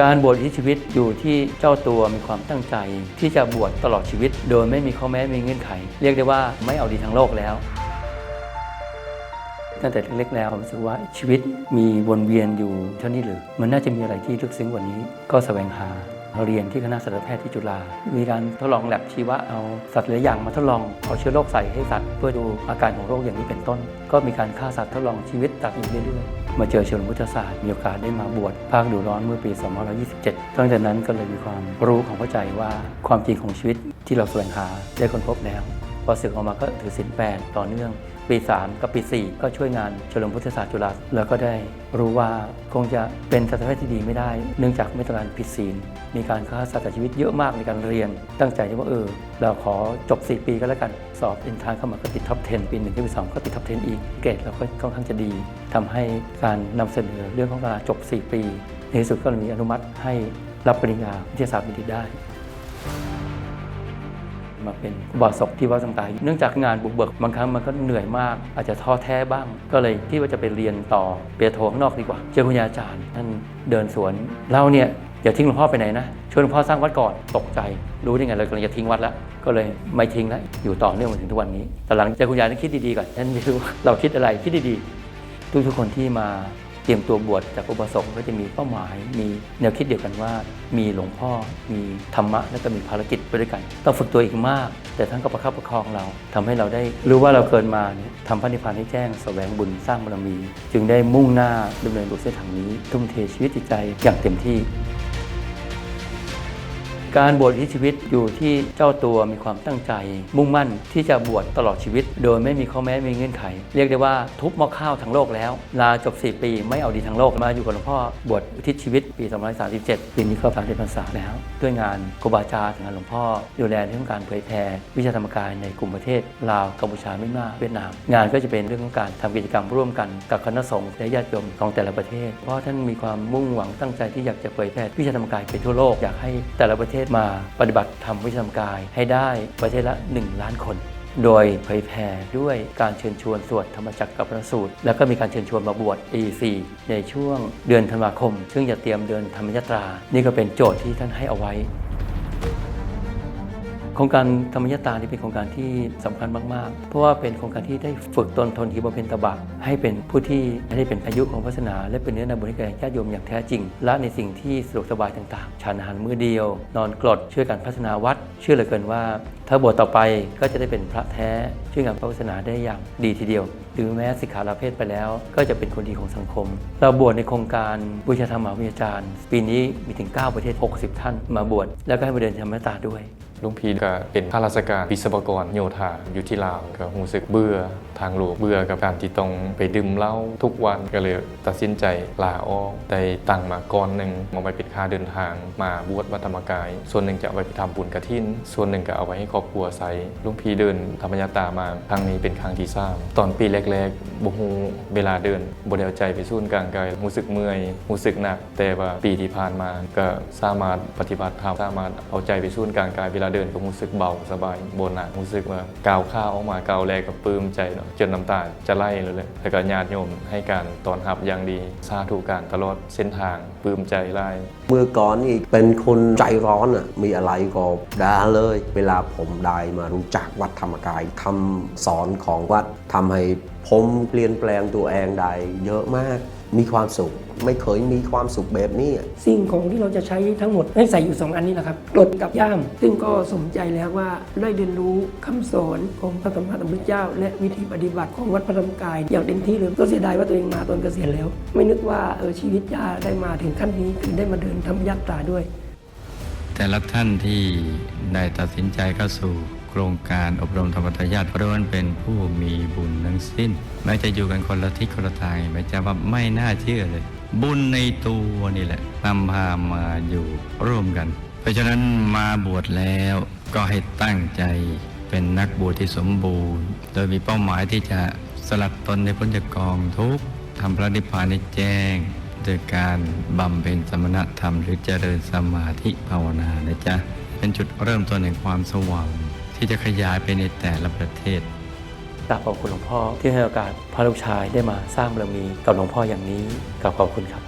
การบวชที่ชีวิตอยู่ที่เจ้าตัวมีความตั้งใจ ที่จะบวชตลอดชีวิต โดยไม่มีข้อแม้มีเงื่อนไข เรียกได้ว่าไม่เอาดีทางโลกแล้วตั้งแต่เล็กๆแล้วผมรู้สึกว่าชีวิตมีวนเวียนอยู่เท่านี้หรือ มันน่าจะมีอะไรที่ลึกซึ้งกว่านี้ก็แสวงหา เราเรียนที่คณะสัตวแพทย์ที่จุฬา มีการทดลองแลบชีวะเอาสัตว์หลายอย่างมาทดลองเอาเชื้อโรคใส่ให้สัตว์เพื่อดูอาการของโรคอย่างนี้เป็นต้น ก็มีการฆ่าสัตว์ทดลองชีวิตตัดอีกเรื่อยๆมาเจอเชิงพุทธศาสตร์มีโอกาสได้มาบวชภาคดูร้อนเมื่อปี 2527 ตั้งแต่นั้นก็เลยมีความรู้ของเข้าใจว่าความจริงของชีวิตที่เราแสวงหาได้ค้นพบแล้วพอศึกออกมาก็ถือศีลแปดต่อเนื่อง ปี 3 กับปี 4 ก็ช่วยงานเฉลิมพุทธศาสตร์จุฬาแล้วก็ได้รู้ว่าคงจะเป็นสัตวแพทย์ที่ดีไม่ได้ เนื่องจากไม่ต้องการผิดศีล มีการฆ่าสัตว์ชีวิตเยอะมากในการเรียน ตั้งใจว่าเออ เราขอจบ 4 ปีก็แล้วกัน สอบเอ็นทานเข้ามาก็ติดท็อป 10 ปีหนึ่งปีสองก็ติดท็อป 10 อีก เกรดเราก็ค่อนข้างจะดีทำให้การนำเสนอเรื่องของการจบ 4 ปี ในที่สุดก็มีอนุมัติให้รับปริญญาวิทยาศาสตร์บัณฑิตได้ มาเป็นบาศกที่วัดสังกายเนื่องจากงานบุกเบิกบางครั้งมันก็เหนื่อยมาก อาจจะท้อแท้บ้าง ก็เลยที่ว่าจะไปเรียนต่อเปียโทข้างนอกดีกว่า เจอคุณยาอาจารย์ท่านเดินสวนเราเนี่ยอย่าทิ้งหลวงพ่อไปไหนนะชวยหลวงพ่อสร้างวัดก่อนตกใจ รู้ได้ไงเรากำลังจะทิ้งวัดแล้ว ก็เลยไม่ทิ้งแล้วอยู่ต่อเนื่องมาถึงทุกวันนี้แต่หลังจากคุณยายต้องคิดดีๆก่อนท่านไม่รู้ว่าเราคิดอะไรคิดดีๆทุกๆคนที่มา เตรียมตัวบวชจากอุปสมบทก็จะมีเป้าหมาย มีแนวคิดเดียวกันว่า มีหลวงพ่อ มีธรรมะ และก็มีภารกิจไปด้วยกันต้องฝึกตัวอีกมาก แต่ท่านก็ประคับประคองเราทำให้เราได้รู้ว่าเราเกินมาทำพระนิพพานให้แจ้งแสวงบุญสร้างบารมี จึงได้มุ่งหน้าดำเนินบนเส้นทางนี้ ทุ่มเทชีวิตจิตใจอย่างเต็มที่ การบวชที่ชีวิตอยู่ที่เจ้าตัวมีความตั้งใจ มุ่งมั่นที่จะบวชตลอดชีวิต โดยไม่มีข้อแม้มีเงื่อนไข เรียกได้ว่าทุบหม้อข้าวทั้งโลกแล้ว ลาจบ 4 ปีไม่เอาดีทั้งโลกมาอยู่กับหลวงพ่อบวชทิศชีวิตปี 237 ปีนี้ก็ผ่านเดือนพรรษาแล้ว ด้วยงานครูบาอาจารย์งานหลวงพ่อดูแลเรื่องการเผยแผ่วิชาธรรมกายในกลุ่มประเทศลาวกัมพูชาเมียนมาเวียดนาม งานก็จะเป็นเรื่องของการทำกิจกรรมร่วมกันกับคณะสงฆ์และญาติโยมของแต่ละประเทศ เพราะท่านมีความมุ่งหวังตั้งใจที่อยากจะเผยแผ่วิชาธรรมกายไปทั่วโลกอยากให้แต่ละประเทศมาปฏิบัติธรรมวิชาธรรมกายให้ได้ประเทศละ 1 ล้านคน โดยเผยแผ่ด้วยการเชิญชวนสวดธรรมจักรกับพระสูตร แล้วก็มีการเชิญชวนมาบวช E4 ในช่วงเดือนธันวาคม ซึ่งจะเตรียมเดือนธรรมยตรา นี่ก็เป็นโจทย์ที่ท่านให้เอาไว้ ครงการธรรมยตานี่เป็นโครงการที่สำคัญมาก ๆ เพราะว่าเป็นโครงการที่ได้ฝึกตนทนทีบำเพ็ญตบะให้เป็นผู้ที่ได้เป็นอายุของพระศาสนา และเป็นเนื้อนาบุญให้แก่ญาติโยมอย่างแท้จริง และในสิ่งที่สะดวกสบายต่าง ๆ ฉันอาหารมื้อเดียว นอนกรดช่วยกันพัฒนาวัด เชื่อเหลือเกินว่า ถ้าบวชต่อไปก็จะได้เป็นพระแท้ ช่วยงานพระศาสนาได้อย่างดีทีเดียว หรือแม้สิกขาลาเพศไปแล้ว ก็จะเป็นคนดีของสังคม เราบวชในโครงการบูชาธรรมหาวิทยาจารย์ ปีนี้มีถึง 9 ประเทศ 60 ท่านมาบวชแล้วก็ให้มาเดินธรรมยตาด้วย ลุงพีก็เป็นข้าราชการวิศวกรโยธาอยู่ที่ลาวก็รู้สึกเบื่อทางโลกเบื่อกับการที่ต้องไปดื่มเหล้าทุกวันก็เลยตัดสินใจลาออกได้ตังมาก้อนหนึ่งมาไปป็นค่าเดินทางมาบวชวัดธรรมกาย ส่วนหนึ่งจะเอาไปทำบุญกระถิน ส่วนหนึ่งก็เอาไว้ให้ครอบครัวใช้ลุงพีเดินธรรมยตามาครั้งนี้เป็นครั้งที่สามตอนปีแรกๆบ่ฮู้เวลาเดินบ่ได้เอาใจไปสู้กลางกายรู้สึกเมื่อยรู้สึกหนัก แต่ว่าปีที่ผ่านมาก็สามารถปฏิบัติธรรมสามารถเอาใจไปสู้กลางกายเวลาเดินก็รู้สึกเบาสบายบนหนักรู้สึกว่าก้าวข้าวออกมาก้าวแรกก็ปลื้มใจเนาะจนน้ำตาจะไหลเลยเลยแล้วก็ญาติโยมให้การตอนรับอย่างดีสาธุการตลอดเส้นทางปลื้มใจไล่เมื่อก่อนนี่เป็นคนใจร้อนอะมีอะไรก็ด่าเลย เวลาผมได้มารู้จักวัดธรรมกายคำสอนของวัดทำให้ผมเปลี่ยนแปลงตัวเองได้เยอะมาก มีความสุข ไม่เคยมีความสุขแบบนี้อะสิ่งของที่เราจะใช้ทั้งหมดให้ใส่อยู่ 2 อันนี้แหละครับกรดกับย่าม ซึ่งก็สมใจแล้วว่าได้เรียนรู้คำสอนของพระสัมมาสัมพุทธเจ้า และวิธีปฏิบัติของวัดพระธรรมกาย อย่างเต็มที่เลยก็เสียดายว่าตัวเองมาตอนเกษียณแล้ว ไม่นึกว่าเออชีวิตจะได้มาถึงขั้นนี้ถึงได้มาเดินธรรมยัตราด้วย แต่ละท่านที่ได้ตัดสินใจเข้าสู่ โครงการอบรมธรรมทายาทเพราะว่าเป็นผู้มีบุญทั้งสิ้น แม้จะอยู่กันคนละทิศคนละทางแม้จะว่าไม่น่าเชื่อเลย บุญในตัวนี่แหละนำพามาอยู่ร่วมกัน เพราะฉะนั้นมาบวชแล้วก็ให้ตั้งใจเป็นนักบวชที่สมบูรณ์ โดยมีเป้าหมายที่จะสลัดตนในพ้นจากกองทุกข์ทำพระนิพพานให้แจ้งโดยการบำเพ็ญสมณธรรมหรือเจริญสมาธิภาวนานะจ๊ะ เป็นจุดเริ่มต้นแห่งความสว่าง ที่จะขยายไปในแต่ละประเทศกราบขอบคุณหลวงพ่อที่ให้โอกาสพระลูกชายได้มาสร้างบารมีกับหลวงพ่ออย่างนี้กราบขอบคุณครับ